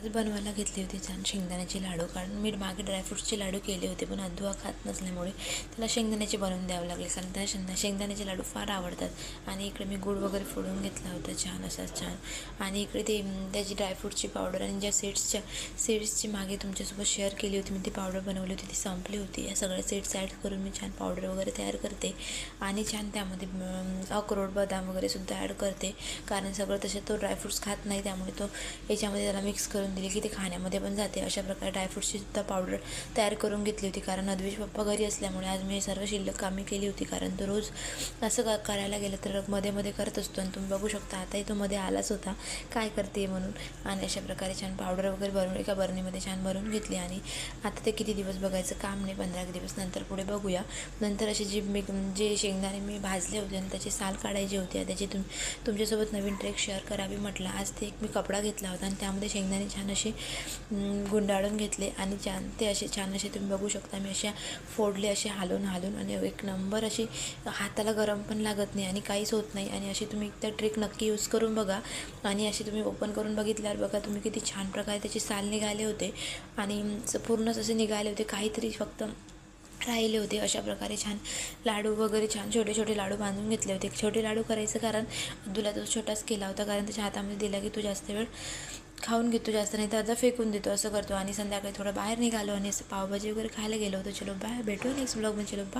आज बनवायला घेतले होते छान शेंगदाण्याचे लाडू. कारण मी मागे ड्रायफ्रूट्सचे लाडू केले होते पण अद्वा खात नसल्यामुळे त्याला शेंगदाण्याचे बनवून द्यावे लागले. कारण त्या शेंगदा शेंगदाण्याचे लाडू फार आवडतात. आणि इकडे मी गुळ वगैरे फोडून घेतला होता छान असा छान. आणि इकडे ते त्याची ड्रायफ्रूटची पावडर आणि ज्या सीड्सच्या सीड्सची मागे तुमच्यासोबत शेअर केली होती मी ती पावडर बनवली होती ती संपली होती. या सगळ्या सीड्स ॲड करून मी छान पावडर वगैरे तयार करते. आणि छान त्यामध्ये अक्रोड बदाम वगैरे सुद्धा ॲड करते. कारण सगळं तसे तो ड्रायफ्रूट्स खात नाही त्यामुळे तो याच्यामध्ये त्याला मिक्स करून दिली की ते खाण्यामध्ये पण जाते. अशा प्रकारे ड्रायफ्रूटची सुद्धा पावडर तयार करून घेतली होती. कारण अद्वेश पप्पा घरी असल्यामुळे आज मी सर्व शिल्लक कामे केली होती. कारण तो रोज असं का करायला गेलं तर मध्ये मध्ये करत असतो आणि तुम्ही बघू शकता आताही तो मध्ये आलाच होता. काय करते म्हणून? आणि अशा प्रकारे छान पावडर वगैरे भरून एका बरणीमध्ये छान भरून घेतली. आणि आता ते किती दिवस बघायचं काम नाही. पंधरा एक दिवस नंतर पुढे बघूया. नंतर असे जे मी जे शेंगदाणे मी भाजले होते आणि त्याची साल काढायची होती त्याची तुम तुमच्यासोबत नवीन ट्रेक शेअर करावी म्हटलं. आज ते एक मी कपडा घेतला होता आणि त्यामध्ये शेंगदाणे छान छान असे गुंडाळून घेतले आणि छान ते असे छान असे तुम्ही बघू शकता. मी अशा फोडले असे हालून हालून आणि एक नंबर अशी हाताला गरम पण लागत नाही आणि काहीच होत नाही. आणि अशी तुम्ही एकदा ट्रिक नक्की यूज करून बघा. आणि अशी तुम्ही ओपन करून बघितल्यावर बघा तुम्ही किती छान प्रकारे त्याचे साल निघाले होते. आणि पूर्णच असे निघाले होते काहीतरी फक्त राहिले होते. अशा प्रकारे छान लाडू वगैरे छान छोटे छोटे लाडू बांधून घेतले होते. छोटे लाडू करायचं कारण तुला तो छोटाच केला होता कारण त्याच्या हातामध्ये दिला की तू जास्त वेळ खाऊन घेतो जास्त नाही तर अर्धा फेकून देतो असं करतो. आणि संध्याकाळी थोडं बाहेर निघालो आणि पावभाजी वगैरे खायला गेलो होतो. चलो बाय भेटू नेक्स्ट ब्लॉगमध्ये चलो बाय